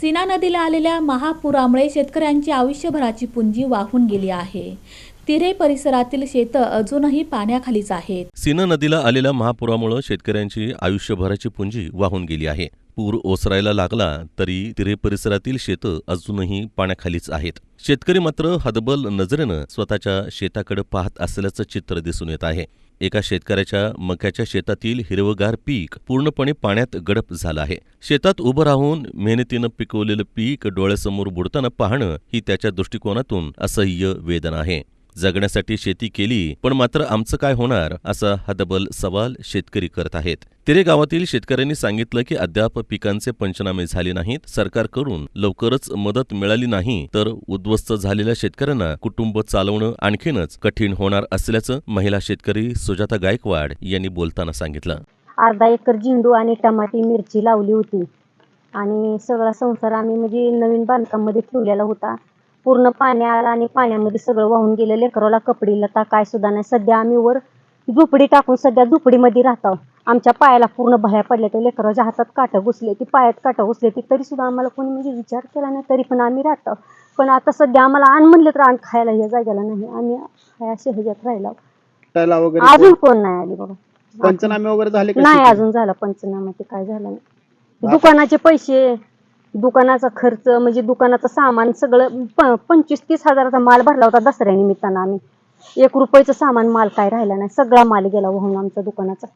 सीना नदीला आलेल्या महापुरामुळे शेतकऱ्यांची आयुष्यभराची पुंजी वाहून गेली आहे. तिरे परिसरातील शेतं अजूनही पाण्याखालीच आहेत. सीना नदीला आलेल्या महापुरामुळे शेतकऱ्यांची आयुष्यभराची पुंजी वाहून गेली आहे. पूर ओसरायला लागला तरी तिरे परिसरातील शेतं अजूनही पाण्याखालीच आहेत. शेतकरी मात्र हदबल नजरेनं स्वतःच्या शेताकडे पाहत असल्याचं चित्र दिसून येत आहे. एका शेतकऱ्याच्या मक्याच्या शेतातील हिरवगार पीक पूर्णपणे पाण्यात गडप झालं आहे. शेतात उभं राहून मेहनतीनं पिकवलेलं पीक डोळ्यासमोर बुडताना पाहणं ही त्याच्या दृष्टिकोनातून असह्य वेदना आहे. जगण्यासाठी शेती केली पण मात्र आमचं काय होणार असा हदबल सवाल शेतकरी करत आहेत. तिरे गावातील शेतकऱ्यांनी सांगितलं की अद्याप पिकांचे पंचनामे झाले नाहीत. सरकारकडून लवकरच मदत मिळाली नाही तर उद्ध्वस्त झालेल्या शेतकऱ्यांना कुटुंब चालवणं आणखीनच कठीण होणार असल्याचं महिला शेतकरी सुजाता गायकवाड यांनी बोलताना सांगितलं. अर्धा एकर झेंडू आणि टमाटी मिरची लावली होती. आणि सगळा संसार आम्ही म्हणजे नवीन बांधकाममध्ये ठेवलेला होता. पूर्ण पाण्या आला आणि पाण्यामध्ये सगळं वाहून गेलं. लेकराला कपडी लता काय सुद्धा नाही. सध्या आम्ही वर झोपडी टाकून सध्या झोपडीमध्ये राहतो. आमच्या पायाला पूर्ण भया पडल्या त्या लेकराच्या हातात काटा घुसले ती पायात काटा घुसले ती तरी सुद्धा आम्हाला कोणी म्हणजे विचार केला नाही तरी पण आम्ही राहतो. पण आता सध्या आम्हाला आण म्हणलं तर आण खायला या जागेला नाही. आम्ही ह्याच्यात राहिलो. त्याला वगैरे अजून कोण? नाही आली बाबा. पंचनामे वगैरे झाले का नाही? अजून झाला पंचनामा ते काय झालं नाही. दुकानाचे पैसे दुकानाचा खर्च म्हणजे दुकानाचं सामान सगळं प- पंचवीस तीस हजाराचा माल भरला होता दसऱ्या निमित्तानं आम्ही. एक रुपयाचं सामान माल काय राहिला नाही. सगळा माल गेला वाहून आमचा दुकानाचा.